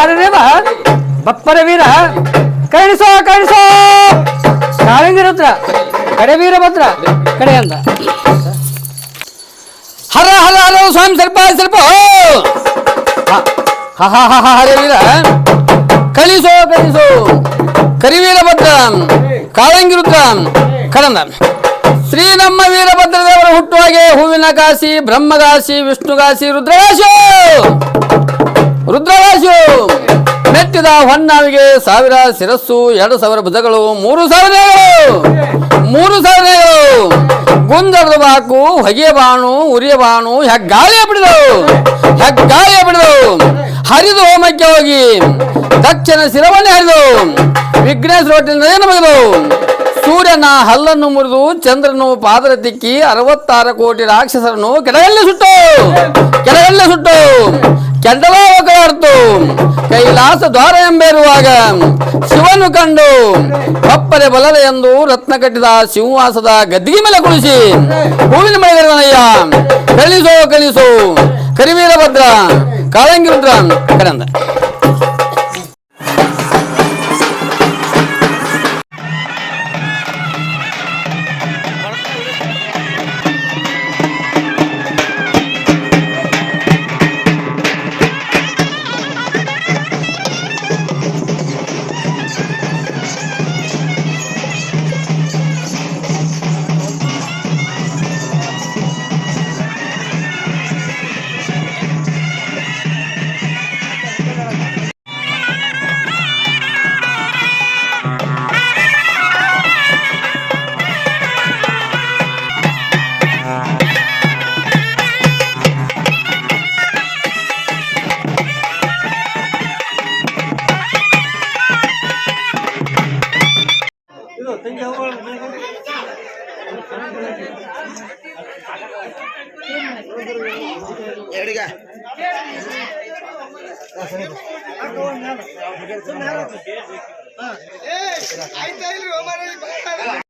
ಅರೆ ಬಾ ಬಪ್ಪರ ವೀರ ಕಣಿಸೋ ಕಣಿಸೋ ಕಾಳಿಂಗರ ಹತ್ರ ಕಡೆ ವೀರಭದ್ರ ಕಡೆ ಅಂದ ಹರ ಹರ ಹರ ಸ್ವಾಮಿ ಸ್ವಲ್ಪ ಸ್ವಲ್ಪ ಹ ಹ ಹ ಹ ಹರೇ ವೀರ ಕಳಿಸೋ ಕಳಿಸೋ ಕರಿವೀರಭದ್ರ ಕಾಳಂಗಿರುದ್ರ ಕಡಂದ ಶ್ರೀ ನಮ್ಮ ವೀರಭದ್ರದೇವರ ಹುಟ್ಟುವಾಗೆ ಹೂವಿನ ಕಾಶಿ ಬ್ರಹ್ಮಗಾಸಿ ವಿಷ್ಣುಗಾಸಿ ರುದ್ರಗಾಶಿ! ರುದ್ರವಾಸು ಮೆಟ್ಟಿದ ಹೊನ್ನಾವಿಗೆ ಸಾವಿರ ಶಿರಸ್ಸು, ಎರಡು ಸಾವಿರ ಭುಜಗಳು, ಮೂರು ಸಾವಿರ ಮೂರು ಸಾವಿರ ಗುಂದರದ ಬಾಕು ಹೊಗೆಯ ಬಾಣು, ಉರಿಯ ಬಾಣು ಹೆಗ್ಗಾಳಿಯ ಬಿಡಿದವು! ಹೆಗ್ಗಾಳಿಯ ಬಿಡಿದವು! ಹರಿದು ಹೋಮಕ್ಕೆ ಹೋಗಿ ದಕ್ಷಿಣ ಶಿರವನ್ನೇ ಹರಿದು ವಿಘ್ನೇಶ್ವರ ಬಗೆದವು ಸೂರ್ಯನ ಹಲ್ಲನ್ನು ಮುರಿದು ಚಂದ್ರನು ಪಾದರ ತಿಕ್ಕಿ ಅರವತ್ತಾರು ಕೋಟಿ ರಾಕ್ಷಸರನ್ನು ಕೆಳಗಲ್ಲೇ ಸುಟ್ಟು. ಕೆಳಗಲ್ಲೇ ಸುಟ್ಟು. ಕೆಂಡಲಾವಕಾಡ್ತು ಕೈಲಾಸ ದ್ವಾರ ಎಂಬೇರುವಾಗ ಶಿವನು ಕಂಡು ಕಪ್ಪರೆ ಬಲಲೆ ಎಂದು ರತ್ನ ಕಟ್ಟಿದ ಸಿಂಹಾಸದ ಗದ್ದಿಗೆ ಮೇಲೆ ಕುಳಿಸಿ. ಹೂವಿನ ಮಳೆಗರನಯ್ಯ ಕಳಿಸೋ ಕಳಿಸೋ. ಕರಿವೀರಭದ್ರ ಕಾಳಂಗಿ ರುದ್ರ ಕಡೆಂದ. எடுங்க ಆಯ್ತಾಯ್ರಿ ಹೋಮಾರ